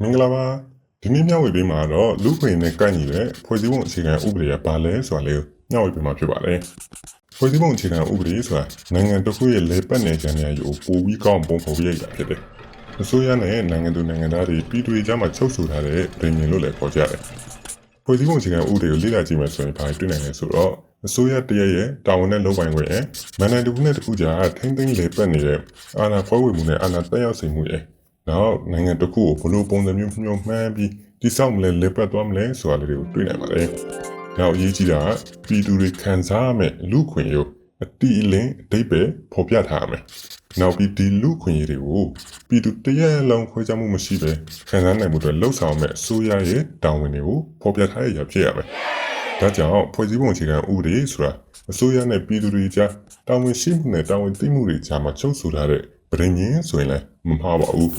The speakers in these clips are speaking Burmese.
မင်္ဂလာပါဒီနေ့မျှဝေပေးမှာတော့လူခွေနဲ့ကိုက်ညီတဲ့ဖွဲ့စည်းပုံအခြေခံဥပဒေကဘာလဲဆိုတာလေးကိုမျှဝေပေးမှာဖြစ်ပါတယ်ဖွဲ့စည်းပုံအခြေခံဥပဒေဆိုတာနိုင်ငံတစ်ခုရဲ့လေပတ်နယ်ခြားနေရာကိုပိုပြီးကောင်းပုံဖော်ပြရတာဖြစ်တယ်အစိုးရနဲ့နိုင်ငံသူနိုင်ငံသားတွေပြည်သူတွေကြားမှာချုပ်ဆိုထားတဲ့ပြည်မြင်လို့လည်းခေါ်ကြတယ် ဖွဲ့စည်းပုံအခြေခံဥပဒေကိုလေ့လာကြည့်မယ်ဆိုရင်ဘာတွေ့နိုင်လဲဆိုတော့အစိုးရတရက်ရဲ့တာဝန်နဲ့လုပ်ပိုင်ခွင့်ရဲ့မန်နိုင်တစ်ခုနဲ့တစ်ခုကြားထိမ့်သိမ်းလေပတ်နေတဲ့အာဏာဖွဲ့ဝေမှုနဲ့အာဏာတက်ရောက်စေမှုရဲ့နောက်နိုင်ငံတစ်ခုကိုဘလို့ပုံစံမျိုးမျှော်မှန်းပြီးတိစောက်မလဲလက်ပတ်သွားမလဲဆိုတာလေးတွေကိုတွေ့နိုင်ပါတယ်။နောက်အရေးကြီးတာကပြည်သူတွေခံစားရမယ့်လူခွင့်ရိုးအတိအလင်းအတိတ်ပဲဖော်ပြထားရမယ်။ နောက်ပြီးဒီလူခွင့်ရေးတွေကိုပြည်သူတရက်လုံးခွဲခြားမှုမရှိပဲခံစားနိုင်မှုတွေလှုပ်ဆောင်မဲ့အစိုးရရဲ့တာဝန်တွေကိုဖော်ပြထားရဖြစ်ရမယ်။ဒါကြောင့်ဖွဲ့စည်းပုံအခြေခံဥပဒေဆိုတာအစိုးရနဲ့ပြည်သူတွေကြားတာဝန်ရှိမှုနဲ့တာဝန်သိမှုတွေကြားမှာချုပ်ဆိုထားတဲ့ပြည်ငင်းဆိုရင်လည်းမမှားပါဘူး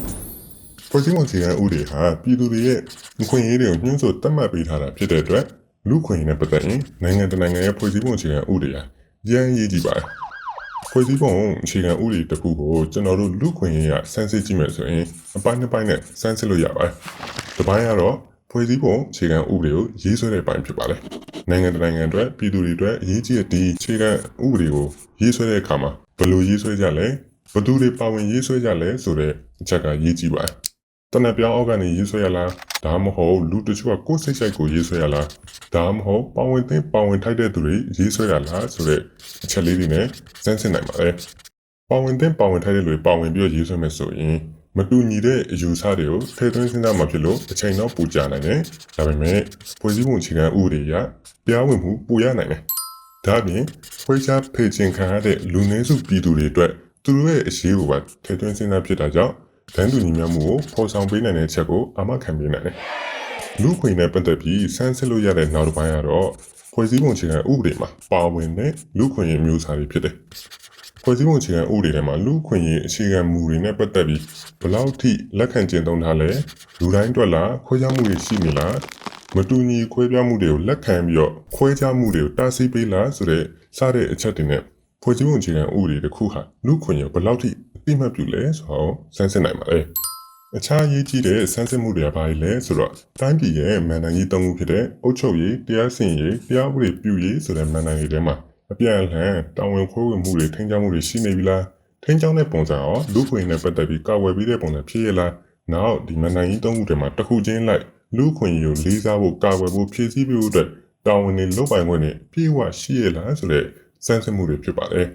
။ဖွဲ့စည်းပုံအခြေခံဥပဒေဟာပြည်သူတွေရဲ့အခွင့်အရေးတွေကိုညှို့ဆိုတတ်မှတ်ပေးထားတာဖြစ်တဲ့အတွက်လူခွင့်ရေးနဲ့ပတ်သက်ရင်နိုင်ငံတကာနိုင်ငံရဲ့ဖွဲ့စည်းပုံအခြေခံဥပဒေဟာရန်ရည်ကြည့်ပါတယ်။ ဖွဲ့စည်းပုံအခြေခံဥပဒေတစ်ခုကိုကျွန်တော်တို့လူခွင့်ရေးကစမ်းစစ်ကြည့်မယ်ဆိုရင်အပိုင်းတစ်ပိုင်းနဲ့စမ်းစစ်လို့ရပါတယ်။တစ်ပိုင်းကတော့ဖွဲ့စည်းပုံအခြေခံဥပဒေကိုရေးဆွဲတဲ့ပိုင်းဖြစ်ပါတယ်။နိုင်ငံတကာနိုင်ငံအတွက်ပြည်သူတွေအတွက်အရေးကြီးတဲ့ဒီအခြေခံဥပဒေကိုရေးဆွဲတဲ့အခါမှာဘယ်လိုရေးဆွဲကြလဲဘယ်သူတွေပါဝင်ရေးဆွဲကြလဲဆိုတဲ့အချက်ကရေးကြည့်ပါတယ်။ တနက်ပြောင်းအောက်ကနေရေးဆွဲရလားဒါမှမဟုတ်လူတချို့ကကိုယ်စိတ်ဆိုင်ကိုရေးဆွဲရလားဒါမှမဟုတ်ပါဝင်သိပါဝင်ထိုက်တဲ့သူတွေရေးဆွဲရလားဆိုတဲ့အချက်လေးတွေနဲ့စမ်းစစ်နိုင်ပါတယ်ပါဝင်သိပါဝင်ထိုက်တဲ့လူတွေပါဝင်ပြီးတော့ရေးဆွဲမယ်ဆိုရင်မတူညီတဲ့အယူဆတွေကိုထည့်သွင်းစဉ်းစားမှဖြစ်လို့အချိန်တော့ပူကြနိုင်တယ်ဒါပေမဲ့ဖွဲ့စည်းပုံအခြေခံဥပဒေအရတရားဝင်မှုပူရနိုင်တယ်ဒါ့အပြင်ခွဲခြားဖေချင်ခံရတဲ့လူနည်းစုပြည်သူတွေအတွက်သူတို့ရဲ့အရေးကိုပါထည့်သွင်းစဉ်းစားဖြစ်တာကြောင့် တန်းတူညီမျှမှုကိုဖော်ဆောင်ပေးနိုင်တဲ့ချက်ကိုအာမခံပေးနိုင်တယ်။လူခွင့်နဲ့ပတ်သက်ပြီးစမ်းစစ်လို့ရတဲ့နောက်တစ်ပိုင်းကတော့ဖွဲ့စည်းပုံအခြေခံဥပဒေမှာပါဝင်တဲ့လူခွင့်ရေးမျိုးစားတွေဖြစ်တယ်။ဖွဲ့စည်းပုံအခြေခံဥပဒေထဲမှာလူခွင့်ရေးအခြေခံမူတွေနဲ့ပတ်သက်ပြီးဘယ်လောက်ထိလက်ခံကျင့်သုံးထားလဲလူတိုင်းအတွက်လားခွဲခြားမှုတွေရှိနေလားမတူညီခွဲပြားမှုတွေကိုလက်ခံပြီးတော့ခွဲခြားမှုတွေကိုတားဆီးပေးလားဆိုတဲ့စတဲ့အချက်တွေနဲ့ဖွဲ့စည်းပုံအခြေခံဥပဒေတစ်ခုဟာလူခွင့်ရေးဘယ်လောက်ထိ အတိအမှတ်ပြုလဲဆိုတော့စမ်းစစ်နိုင်ပါလေ။အခြားအရေးကြီးတဲ့စမ်းစစ်မှုတွေကဘာတွေလဲဆိုတော့တိုင်းပြည်ရဲ့မန်နိုင်ကြီးသုံးခုဖြစ်တဲ့အုပ်ချုပ်ရေးတရားစီရင်ရေးတရားဥပဒေပြုရေးဆိုတဲ့မန်နိုင်တွေထဲမှာအပြန်အလှန်တာဝန်ခွဲဝေမှုတွေထိန်းချုပ်မှုတွေရှိနေပြီလားထိန်းချုပ်တဲ့ပုံစံရောလူ့ခွင့်နဲ့ပတ်သက်ပြီးကာဝယ်ပေးတဲ့ပုံစံဖြစ်ရလားနောက်ဒီမန်နိုင်ကြီးသုံးခုထဲမှာတစ်ခုချင်းလိုက်လူ့ခွင့်ရေးကိုလေးစားဖို့ကာဝယ်ဖို့ဖြည့်ဆည်းပေးဖို့အတွက်တာဝန်တွေလုပ်ပိုင်ခွင့်တွေပြေဝရှိရလားဆိုတဲ့စမ်းစစ်မှုတွေဖြစ်ပါတယ်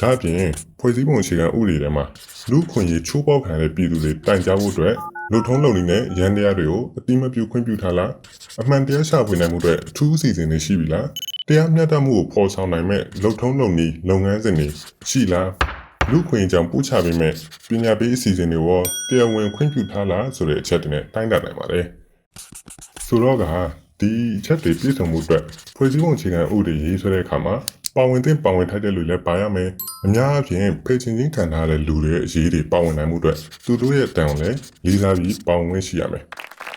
ဒါ့အပြင်ဖွဲ့စည်းပုံအခြေခံဥပဒေထဲမှာလူခွင့်ရေးချိုးပေါက်ခံတဲ့ပြည်သူတွေတိုင်ကြားဖို့အတွက်လူထုံးလုံနေတဲ့ရန်တရားတွေကိုအတိမပြုခွင့်ပြုထားလားအမှန်တရားရှာဖွေနိုင်မှုအတွက်အထူးအစီအစဉ်တွေရှိပြီလားတရားမျှတမှုကိုဖော်ဆောင်နိုင်မဲ့လူထုံးလုံနေလုပ်ငန်းစဉ်တွေရှိလားလူခွင့်ရေးကြောင့်ပို့ချပေးမဲ့ပညာပေးအစီအစဉ်တွေရောတရားဝင်ခွင့်ပြုထားလားဆိုတဲ့အချက်တွေနဲ့တိုင်းတာနိုင်ပါတယ်ဆိုတော့ကဒီအချက်တွေပြည့်စုံမှုအတွက်ဖွဲ့စည်းပုံအခြေခံဥပဒေရေးဆွဲတဲ့အခါမှာ ပါဝင်တဲ့ပါဝင်ထိုက်တဲ့လူလည်းပါရမယ်အများအားဖြင့်ဖေချင်းချင်းခံထားတဲ့လူတွေရဲ့အရေးတွေပါဝင်နိုင်မှုအတွက်သူတို့ရဲ့တန်ကိုလည်းလေးစားပြီးပါဝင်ခွင့်ရှိရမယ်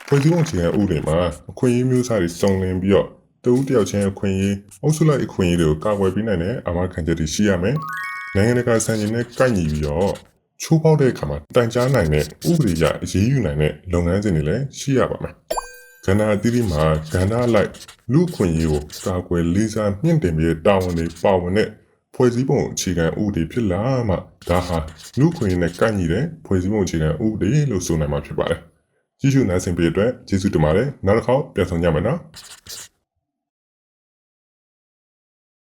ဖွဲ့စည်းပုံအခြေခံဥပဒေမှာအခွင့်အရေးမျိုးစားတွေစုံလင်ပြီးတော့တဦးတယောက်ချင်းအခွင့်အရေးအုပ်စုလိုက်အခွင့်အရေးတွေကိုကာကွယ်ပေးနိုင်တဲ့အာမခံချက်တွေရှိရမယ်နိုင်ငံတကာစံချိန်နဲ့ကိုက်ညီပြီးတော့ချိုးပေါက်တဲ့အခါမှာတိုင်ကြားနိုင်တဲ့ဥပဒေအရအရေးယူနိုင်တဲ့လုပ်ငန်းစဉ်တွေလည်းရှိရပါမယ် ကဏ္ဍအသီးသီးမှာကဏ္ဍလိုက်လူခွင့်ရေးကိုကာကွယ်လေးစားမြင့်တင်ပြီးတာဝန်တွေပါဝင်တဲ့ဖွဲ့စည်းပုံအခြေခံဥပဒေဖြစ်လာမှဒါဟာလူခွင့်ရေးနဲ့ကိုက်ညီတဲ့ဖွဲ့စည်းပုံအခြေခံဥပဒေလို့ဆိုနိုင်မှာဖြစ်ပါတယ်။ကြည့်ရှုနိုင်စဉ်ပေးတဲ့အတွက်ကျေးဇူးတင်ပါတယ်။နောက်တစ်ခေါက်ပြန်ဆောင်ကြမယ်နော်။